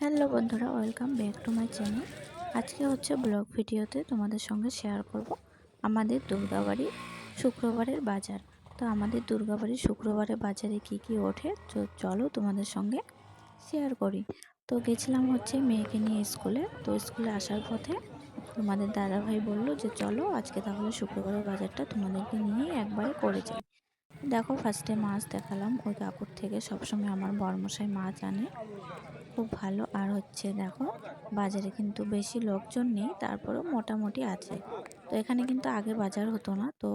Hello বন্ধুরা, welcome back to my channel. আজকে হচ্ছে ব্লগ ভিডিওতে তোমাদের সঙ্গে শেয়ার করব আমাদের দুর্গাবাড়ি শুক্রবারের বাজার। তো আমাদের দুর্গাবাড়ির শুক্রবারের বাজারে কি কি ওঠে, তো চলো তোমাদের সঙ্গে শেয়ার করি। তো গেছিলাম হচ্ছে মেয়েকে নিয়ে স্কুলে, তো স্কুলে আসার পথে তোমাদের দাদাভাই বলল যে, চলো আজকে তাহলে শুক্রবারের বাজারটা তোমাদেরকে নিয়েই একবারে করে যাই। দেখো ফার্স্টে মাছ দেখালাম, ওই কাকুর থেকে সবসময় আমার বরমশাই মাছ আনে। খুব ভালো। আর হচ্ছে দেখো, বাজারে কিন্তু বেশি লোকজন নেই, তারপরেও মোটামুটি আছে। তো এখানে কিন্তু আগে বাজার হতো না। তো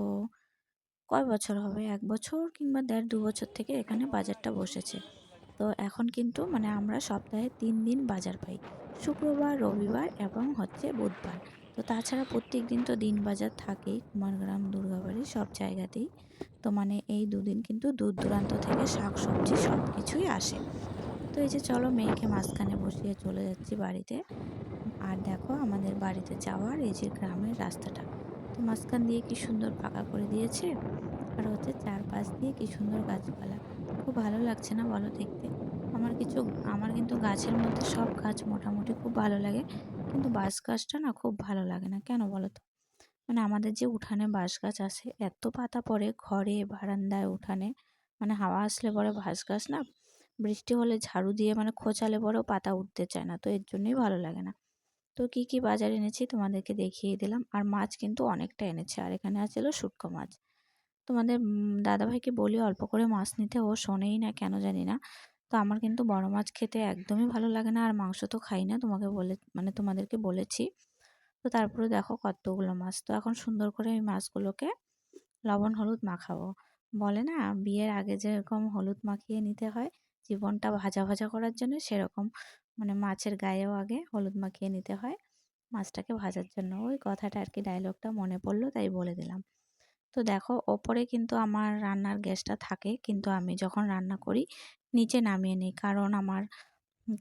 কয় বছর হবে? এক বছর কিংবা দেড় দু বছর থেকে এখানে বাজারটা বসেছে। তো এখন কিন্তু মানে আমরা সপ্তাহে তিন দিন বাজার পাই। শুক্রবার, রবিবার এবং হচ্ছে বুধবার। তো তাছাড়া প্রত্যেক দিন তো দিন বাজার থাকেই। কুমারগ্রাম, দুর্গাবাড়ি সব জায়গাতেই। তো মানে এই দুদিন কিন্তু দূর দূরান্ত থেকে শাক সবজি সব কিছুই আসে। তো এই যে চলো মেয়েকে মাঝখানে বসিয়ে চলে যাচ্ছি বাড়িতে। আর দেখো আমাদের বাড়িতে যাওয়ার এই যে গ্রামের রাস্তাটা। তো মাঝখান দিয়ে কি সুন্দর পাকা করে দিয়েছে। আর হচ্ছে চারপাশ দিয়ে কি সুন্দর গাছপালা। খুব ভালো লাগছে না বলো দেখতে? আমার কিছু, আমার কিন্তু গাছের মধ্যে সব গাছ মোটামুটি খুব ভালো লাগে। কিন্তু বাঁশ গাছটা না খুব ভালো লাগে না। কেন বলো তো? মানে আমাদের যে উঠানে বাঁশ গাছ আছে, এত পাতা পড়ে ঘরে, বারান্দায়, উঠানে। মানে হাওয়া আসলে পরে বাঁশ গাছ না বৃষ্টি হলে ঝাড়ু দিয়ে মানে খোঁচালে পরেও পাতা উঠতে চায় না, তো এর জন্যই ভালো লাগে না। তো কি কি বাজার এনেছি তোমাদেরকে দেখিয়ে দিলাম। আর মাছ কিন্তু অনেকটা এনেছে, আর এখানে আছে শুটকো মাছ। তোমাদের দাদাভাইকে বলি অল্প করে মাছ নিতে, ও শোনেই না, কেন জানি না। তো আমার কিন্তু বড় মাছ খেতে একদমই ভালো লাগে না, আর মাংস তো খাই না, তোমাকে বলে মানে তোমাদেরকে বলেছি। তো তারপরে দেখো কতগুলো মাছ। তো এখন সুন্দর করে এই মাছগুলোকে লবণ, হলুদ মাখাবো। বলে না, বিয়ের আগে যেরকম হলুদ মাখিয়ে নিতে হয় জীবনটা ভাজা ভাজা করার জন্য সেরকম। মানে মাছের গায়েও আগে হলুদ মাখিয়ে নিতে হয় মাছটাকে ভাজার জন্য। ওই কথাটা আর কি ডায়লগটা মনে পড়ল, তাই বলে দিলাম। তো দেখো, ওপরে কিন্তু আমার রান্নার গ্যাসটা থাকে, কিন্তু আমি যখন রান্না করি, নিচে নামিয়ে নিই। কারণ আমার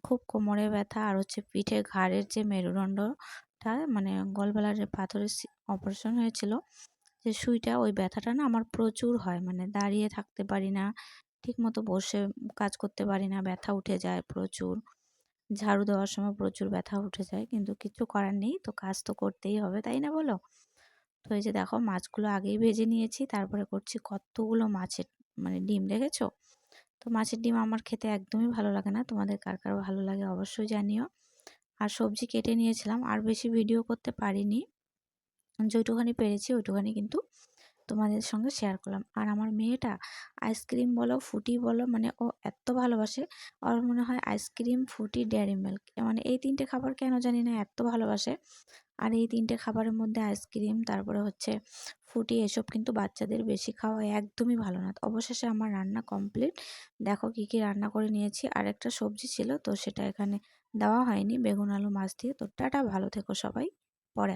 খুব কোমরে ব্যথা আর হচ্ছে পিঠে ঘাড়ের যে মেরুদণ্ডটা মানে গলবেলার যে পাথরের অপারেশন হয়েছিল, যে সুইটা, ওই ব্যথাটা না আমার প্রচুর হয়। মানে দাঁড়িয়ে থাকতে পারি না ঠিকমতো বসে কাজ করতে পারি না, ব্যথা উঠে যায় প্রচুর। ঝাড়ু দেওয়ার সময় প্রচুর ব্যথা উঠে যায়, কিন্তু কিছু করার নেই, তো কাজ তো করতেই হবে, তাই না বলো? তো এই যে দেখো, মাছগুলো আগেই ভেজে নিয়েছি, তারপরে করছি কতগুলো মাছের মানে ডিম দেখেছ? তো মাছের ডিম আমার খেতে একদমই ভালো লাগে না, তোমাদের কার কার ভালো লাগে অবশ্যই জানিও। আর সবজি কেটে নিয়েছিলাম, আর বেশি ভিডিও করতে পারিনি। যেটুখানি পেরেছি, ওইটুখানি কিন্তু তোমাদের সঙ্গে শেয়ার করলাম। আর আমার মেয়েটা আইসক্রিম বলো ফুটি বলো মানে ও এত ভালোবাসে। ওর মনে হয় আইসক্রিম ফুটি ডেয়ারি মিল্ক মানে এই তিনটে খাবার কেন জানি না এত ভালোবাসে। আর এই তিনটে খাবারের মধ্যে আইসক্রিম তারপরে হচ্ছে ফুটি এসব কিন্তু বাচ্চাদের বেশি খাওয়া একদমই ভালো না। অবশেষে আমার রান্না কমপ্লিট দেখো কি কি রান্না করে নিয়েছি। আর একটা সবজি ছিল, তো সেটা এখানে দেওয়া হয়নি। বেগুন, আলু, মাছ দিয়ে। তো টাটা, ভালো থেকো সবাই। পরে